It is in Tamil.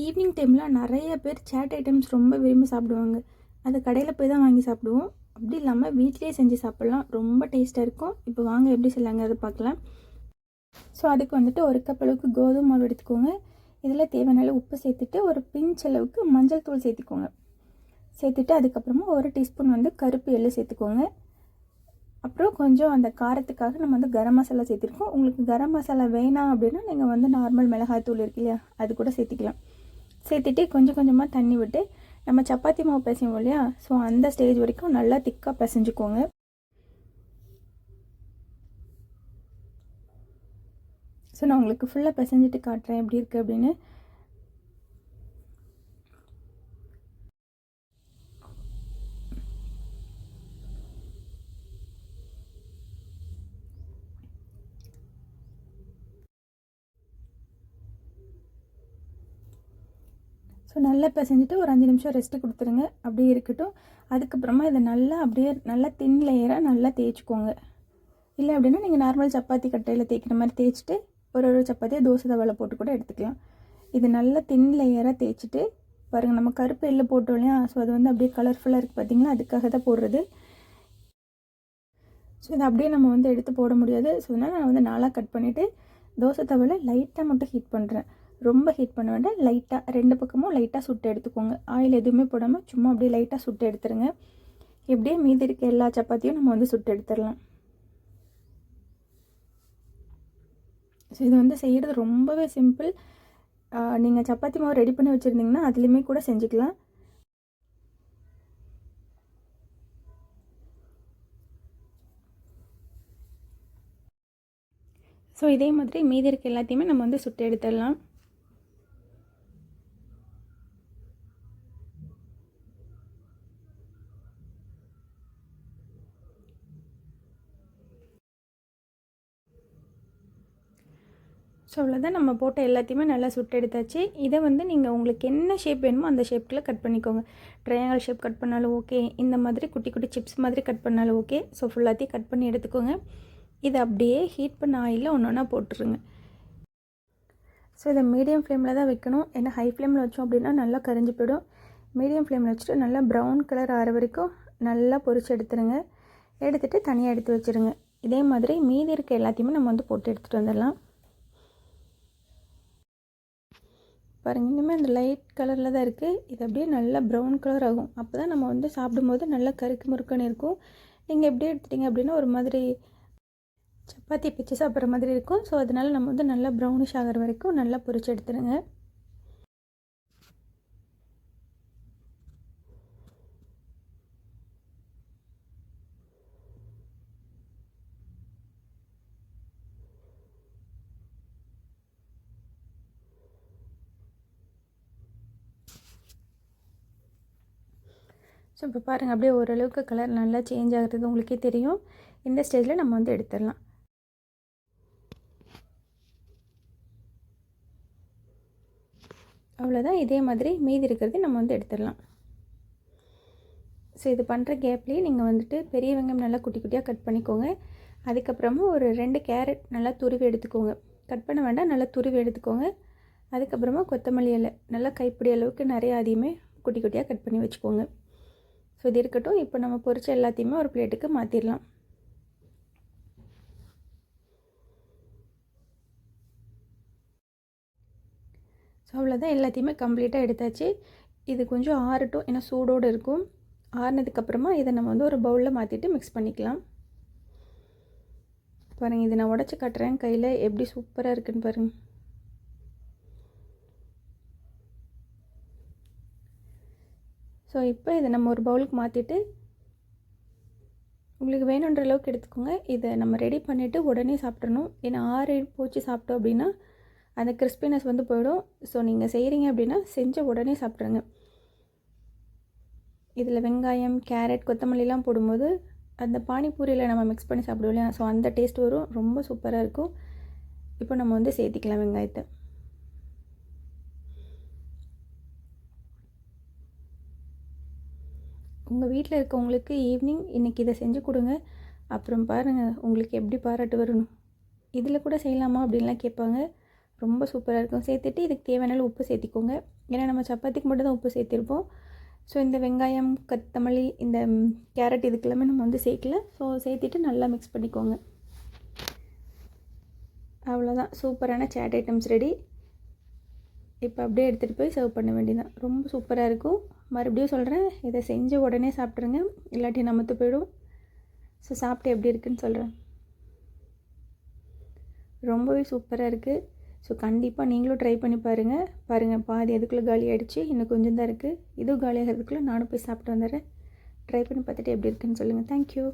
ஈவினிங் டைமில் நிறைய பேர் சேட் ஐட்டம்ஸ் ரொம்ப விரும்பி சாப்பிடுவாங்க. அது கடையில் போய் தான் வாங்கி சாப்பிடுவோம். அப்படி இல்லாமல் வீட்லேயே செஞ்சு சாப்பிட்லாம். ரொம்ப டேஸ்ட்டாக இருக்கும். இப்போ வாங்க எப்படி செய்யலாங்க? அதை பார்க்கலாம். ஸோ அதுக்கு வந்துட்டு ஒரு கப் அளவுக்கு கோதுமை மாவு எடுத்துக்கோங்க. இதில் தேவையான அளவு உப்பு சேர்த்துட்டு ஒரு பிஞ்ச் அளவுக்கு மஞ்சள் தூள் சேர்த்துக்கோங்க. சேர்த்துட்டு அதுக்கப்புறமா ஒரு டீஸ்பூன் வந்து கருப்பு எள்ளு சேர்த்துக்கோங்க. அப்புறம் கொஞ்சம் அந்த காரத்துக்காக நம்ம வந்து கரம் மசாலா சேர்த்துருக்கோம். உங்களுக்கு கரம் மசாலா வேணாம் அப்படின்னா நீங்கள் வந்து நார்மல் மிளகாய் தூள் இருக்கு இல்லையா அது கூட சேர்த்துக்கலாம். சேர்த்துட்டு கொஞ்சம் கொஞ்சமாக தண்ணி விட்டு நம்ம சப்பாத்தி மாவு பிசைவோம் இல்லையா? ஸோ அந்த ஸ்டேஜ் வரைக்கும் நல்லா திக்காக பிசைஞ்சுக்கோங்க. ஸோ நான் உங்களுக்கு ஃபுல்லாக பிசைஞ்சிட்டு காட்டுறேன் எப்படி இருக்குது அப்படின்னு. ஸோ நல்லா பிசைஞ்சிட்டு ஒரு அஞ்சு நிமிஷம் ரெஸ்ட்டு கொடுத்துருங்க. அப்படியே இருக்கட்டும். அதுக்கப்புறமா இதை நல்லா அப்படியே நல்லா தின் லேயராக நல்லா தேய்ச்சிக்கோங்க. இல்லை அப்படின்னா நீங்கள் நார்மல் சப்பாத்தி கட்டையில் தேய்க்கிற மாதிரி தேய்ச்சிட்டு ஒரு ஒரு சப்பாத்தியை தோசை தவளை போட்டு கூட எடுத்துக்கலாம். இது நல்லா தின் லேயராக தேய்ச்சிட்டு பாருங்கள் நம்ம கருப்பு எள்ளு போட்டோம் இல்லையா? ஸோ அது வந்து அப்படியே கலர்ஃபுல்லாக இருக்குது பார்த்திங்களா அதுக்காக தான் போடுறது. ஸோ இதை அப்படியே நம்ம வந்து எடுத்து போட முடியாது. ஸோ அதனால் நான் வந்து நாளாக கட் பண்ணிவிட்டு தோசை தவளை லைட்டாக மட்டும் ஹீட் பண்ணுறேன் ரொம்ப ஹீட் பண்ண வேண்டாம். லைட்டாக ரெண்டு பக்கமும் லைட்டாக சுட்டு எடுத்துக்கோங்க. ஆயில் எதுவுமே போடாமல் சும்மா அப்படியே லைட்டாக சுட்டு எடுத்துருங்க. எப்படியே மீதி இருக்க எல்லா சப்பாத்தியும் நம்ம வந்து சுட்டு எடுத்துடலாம். ஸோ இது வந்து செய்கிறது ரொம்பவே சிம்பிள் நீங்கள் சப்பாத்தி மாவு ரெடி பண்ணி வச்சுருந்தீங்கன்னா அதுலேயுமே கூட செஞ்சுக்கலாம். ஸோ இதே மாதிரி மீதி இருக்க எல்லாத்தையுமே நம்ம வந்து சுட்டு எடுத்துடலாம். ஸோ அவ்வளோதான் நம்ம போட்ட எல்லாத்தையுமே நல்லா சுட்டெடுத்தாச்சு. இதை வந்து நீங்கள் உங்களுக்கு என்ன ஷேப் வேணுமோ அந்த ஷேப்பில் கட் பண்ணிக்கோங்க. ட்ரையாங்கல் ஷேப் கட் பண்ணாலும் ஓகே இந்த மாதிரி குட்டி குட்டி சிப்ஸ் மாதிரி கட் பண்ணாலும் ஓகே ஸோ ஃபுல்லாத்தையும் கட் பண்ணி எடுத்துக்கோங்க. இதை அப்படியே ஹீட் பண்ண ஆயிலில் ஒன்று ஒன்றா போட்டுருங்க. ஸோ இதை மீடியம் ஃப்ளேமில் தான் வைக்கணும். ஏன்னா ஹை ஃப்ளேமில் வச்சோம் அப்படின்னா நல்லா கரைஞ்சி போயிடும். மீடியம் ஃப்ளேமில் வச்சுட்டு நல்லா ப்ரௌன் கலர் ஆகிற வரைக்கும் நல்லா பொறிச்சு எடுத்துருங்க. எடுத்துகிட்டு தனியாக எடுத்து வச்சுருங்க. இதே மாதிரி மீதி இருக்க எல்லாத்தையுமே நம்ம வந்து போட்டு எடுத்துகிட்டு வந்துடலாம். பாருங்கள் இனிமேல் அந்த லைட் கலரில் தான் இருக்குது இது அப்படியே நல்லா ப்ரௌன் கலர் ஆகும். அப்போ தான் நம்ம வந்து சாப்பிடும்போது நல்லா கருக்கு முறுக்குன்னு இருக்கும். நீங்கள் எப்படி எடுத்துட்டிங்க அப்படின்னா ஒரு மாதிரி சப்பாத்தி பிச்சு சாப்பிட்ற மாதிரி இருக்கும். ஸோ அதனால் நம்ம வந்து நல்லா ப்ரௌனிஷ் ஆகிற வரைக்கும் நல்லா பொரிச்சு எடுத்துருங்க. ஸோ இப்போ பாருங்கள் அப்படியே ஓரளவுக்கு கலர் நல்லா சேஞ்ச் ஆகிறது உங்களுக்கே தெரியும். இந்த ஸ்டேஜில் நம்ம வந்து எடுத்துடலாம். அவ்வளோதான் இதே மாதிரி மீதி இருக்கிறது நம்ம வந்து எடுத்துடலாம். ஸோ இது பண்ணுற கேப்லேயே நீங்கள் வந்துட்டு பெரிய வெங்காயம் நல்லா குட்டி குட்டியாக கட் பண்ணிக்கோங்க. அதுக்கப்புறமா ஒரு ரெண்டு கேரட் நல்லா துருவி எடுத்துக்கோங்க. கட் பண்ண வேண்டாம் நல்லா துருவி எடுத்துக்கோங்க. அதுக்கப்புறமா கொத்தமல்லி இலை நல்லா கைப்பிடி அளவுக்கு நிறைய அதையுமே குட்டி குட்டியாக கட் பண்ணி வச்சுக்கோங்க. ஸோ இது இருக்கட்டும் இப்போ நம்ம பொரிச்ச எல்லாத்தையுமே ஒரு பிளேட்டுக்கு மாற்றிடலாம் ஸோ அவ்வளோதான் எல்லாத்தையுமே கம்ப்ளீட்டாக எடுத்தாச்சு. இது கொஞ்சம் ஆறட்டும். ஏன்னா சூடோடு இருக்கும். ஆறினதுக்கப்புறமா இதை நம்ம வந்து ஒரு பவுலில் மாற்றிட்டு மிக்ஸ் பண்ணிக்கலாம். பாருங்கள் இதை நான் உடச்சி காட்டுறேன். கையில் எப்படி சூப்பராக இருக்குன்னு பாருங்கள் ஸோ இப்போ இதை நம்ம ஒரு பவுலுக்கு மாற்றிட்டு உங்களுக்கு வேணுன்ற அளவுக்கு எடுத்துக்கோங்க. இதை நம்ம ரெடி பண்ணிவிட்டு உடனே சாப்பிட்றணும் ஏன்னா ஆறு போச்சு சாப்பிட்டோம் அப்படின்னா அந்த கிறிஸ்பினஸ் வந்து போயிடும். ஸோ நீங்கள் செய்கிறீங்க அப்படின்னா செஞ்ச உடனே சாப்பிட்ருங்க இதில் வெங்காயம் கேரட் கொத்தமல்லிலாம் போடும்போது அந்த பானிபூரியில் நம்ம மிக்ஸ் பண்ணி சாப்பிடுவோம் இல்லையா? ஸோ அந்த டேஸ்ட் வரும். ரொம்ப சூப்பராக இருக்கும். இப்போ நம்ம வந்து சேர்த்திக்கலாம் வெங்காயத்தை. உங்கள் வீட்டில் இருக்கவங்களுக்கு ஈவினிங் இன்றைக்கி இதை செஞ்சு கொடுங்க. அப்புறம் பாருங்கள் உங்களுக்கு எப்படி பாராட்டு வரணும்? இதில் கூட செய்யலாமா அப்படின்லாம் கேட்பாங்க. ரொம்ப சூப்பராக இருக்கும். சேர்த்துட்டு இதுக்கு தேவையான அளவு உப்பு சேர்த்திக்கோங்க. ஏன்னா நம்ம சப்பாத்திக்கு மட்டும் தான் உப்பு சேர்த்திருப்போம். ஸோ இந்த வெங்காயம் கொத்தமல்லி இந்த கேரட் இதுக்கெல்லாமே நம்ம வந்து சேர்க்கல. ஸோ சேர்த்துட்டு நல்லா மிக்ஸ் பண்ணிக்கோங்க. அவ்வளோதான் சூப்பரான சேட் ஐட்டம்ஸ் ரெடி இப்போ அப்படியே எடுத்துகிட்டு போய் சர்வ் பண்ண வேண்டியதான் ரொம்ப சூப்பராக இருக்கும். மறுபடியும் சொல்கிறேன் இதை செஞ்ச உடனே சாப்பிட்ருங்க இல்லாட்டி நமத்து போயிடும். ஸோ சாப்பிட்டு எப்படி இருக்குன்னு சொல்கிறேன் ரொம்பவே சூப்பராக இருக்குது ஸோ கண்டிப்பாக நீங்களும் ட்ரை பண்ணி பாருங்கள் பாருங்கள் பாதி அதுக்குள்ளே காலி ஆகிடுச்சு இன்னும் கொஞ்சம் தான் இருக்குது இதுவும் காலி ஆகிறதுக்குள்ளே நானும் போய் சாப்பிட்டு வந்துடுறேன். ட்ரை பண்ணி பார்த்துட்டு எப்படி இருக்குன்னு சொல்லுங்கள் தேங்க்யூ